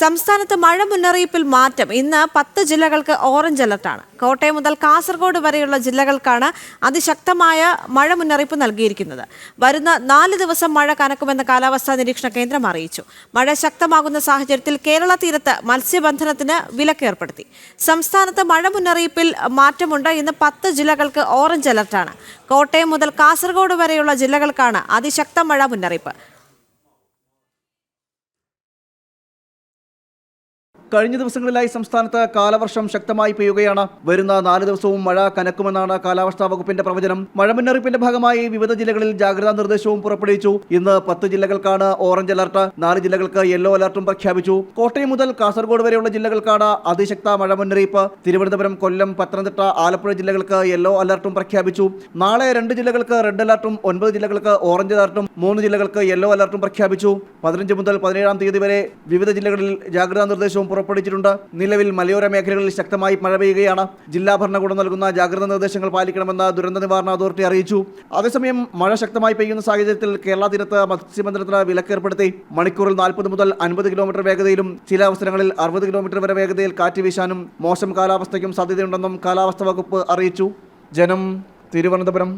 സംസ്ഥാനത്ത് മഴ മുന്നറിയിപ്പിൽ മാറ്റം. ഇന്ന് പത്ത് ജില്ലകൾക്ക് ഓറഞ്ച് അലർട്ടാണ് കോട്ടയം മുതൽ കാസർഗോഡ് വരെയുള്ള ജില്ലകൾക്കാണ് അതിശക്തമായ മഴ മുന്നറിയിപ്പ് നൽകിയിരിക്കുന്നത്. വരുന്ന നാല് ദിവസം മഴ കനക്കുമെന്ന് കാലാവസ്ഥാ നിരീക്ഷണ കേന്ദ്രം അറിയിച്ചു. മഴ ശക്തമാകുന്ന സാഹചര്യത്തിൽ കേരള തീരത്ത് മത്സ്യബന്ധനത്തിന് വിലക്കേർപ്പെടുത്തി സംസ്ഥാനത്ത് മഴ മുന്നറിയിപ്പിൽ മാറ്റമുണ്ട്. ഇന്ന് പത്ത് ജില്ലകൾക്ക് ഓറഞ്ച് അലർട്ടാണ് കോട്ടയം മുതൽ കാസർഗോഡ് വരെയുള്ള ജില്ലകൾക്കാണ് അതിശക്ത മഴ മുന്നറിയിപ്പ്. കഴിഞ്ഞ ദിവസങ്ങളിലായി സംസ്ഥാനത്ത് കാലവർഷം ശക്തമായി പെയ്യുകയാണ്. വരുന്ന നാല് ദിവസവും മഴ കനക്കുമെന്നാണ് കാലാവസ്ഥാ വകുപ്പിന്റെ പ്രവചനം. മഴ മുന്നറിയിപ്പിന്റെ ഭാഗമായി വിവിധ ജില്ലകളിൽ ജാഗ്രതാ നിർദ്ദേശവും പുറപ്പെടുവിച്ചു. ഇന്ന് പത്ത് ജില്ലകൾക്കാണ് ഓറഞ്ച് അലർട്ട്. നാല് ജില്ലകൾക്ക് യെല്ലോ അലർട്ടും പ്രഖ്യാപിച്ചു. കോട്ടയം മുതൽ കാസർഗോഡ് വരെയുള്ള ജില്ലകൾക്കാണ് അതിശക്ത മഴ മുന്നറിയിപ്പ് തിരുവനന്തപുരം കൊല്ലം പത്തനംതിട്ട ആലപ്പുഴ ജില്ലകൾക്ക് യെല്ലോ അലർട്ടും പ്രഖ്യാപിച്ചു. നാളെ രണ്ട് ജില്ലകൾക്ക് റെഡ് അലർട്ടും ഒൻപത് ജില്ലകൾക്ക് ഓറഞ്ച് അലർട്ടും മൂന്ന് ജില്ലകൾക്ക് യെല്ലോ അലർട്ടും പ്രഖ്യാപിച്ചു. പതിനഞ്ച് മുതൽ പതിനേഴാം തീയതി വരെ വിവിധ ജില്ലകളിൽ ജാഗ്രതാ നിർദ്ദേശവും പുറപ്പെടുവിച്ചിട്ടുണ്ട്. നിലവിൽ മലയോര മേഖലകളിൽ ശക്തമായി മഴ പെയ്യുകയാണ്. ജില്ലാ ഭരണകൂടം നൽകുന്ന ജാഗ്രതാ നിർദ്ദേശങ്ങൾ പാലിക്കണമെന്ന് ദുരന്ത നിവാരണ അതോറിറ്റി അറിയിച്ചു. അതേസമയം മഴ ശക്തമായി പെയ്യുന്ന സാഹചര്യത്തിൽ കേരള തീരത്ത് മത്സ്യബന്ധനത്തിന് വിലക്കേർപ്പെടുത്തി. മണിക്കൂറിൽ നാൽപ്പത് മുതൽ അൻപത് കിലോമീറ്റർ വേഗതയിലും ചില അവസരങ്ങളിൽ അറുപത് കിലോമീറ്റർ വരെ വേഗതയിൽ കാറ്റ് വീശാനും മോശം കാലാവസ്ഥയ്ക്കും സാധ്യതയുണ്ടെന്നും കാലാവസ്ഥാ വകുപ്പ് അറിയിച്ചു. ജനം തിരുവനന്തപുരം.